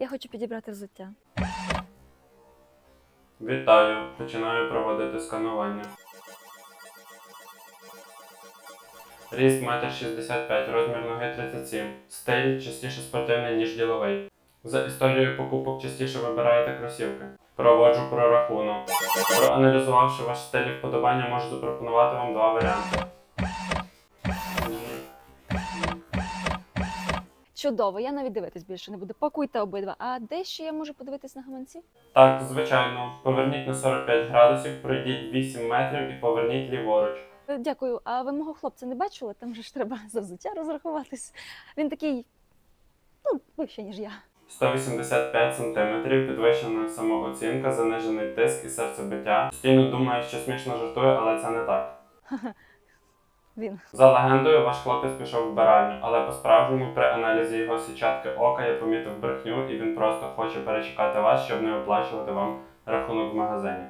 Я хочу підібрати взуття. Вітаю! Починаю проводити сканування. Ріст 1,65 м, розмір ноги 37 Стиль частіше спортивний, ніж діловий. За історією покупок частіше вибираєте кросівки. Проводжу прорахунок. Проаналізувавши ваш стиль вподобання, можу запропонувати вам два варіанти. Чудово, я навіть дивитись більше не буду. Пакуйте обидва. А де ще я можу подивитись на гаманці? Так, звичайно, поверніть на 45 градусів, пройдіть 8 метрів і поверніть ліворуч. Е, Дякую. А ви мого хлопця не бачили? Там же ж треба за взуття розрахуватись. Він такий, ну, вище, ніж я. 185 см, підвищена самооцінка, занижений тиск і серцебиття. Постійно думає, що смішно жартує, але це не так. Він. За легендою, ваш хлопець пішов вбиральню, але по-справжньому при аналізі його сітчатки ока я помітив брехню, і він просто хоче перечекати вас, щоб не оплачувати вам рахунок в магазині.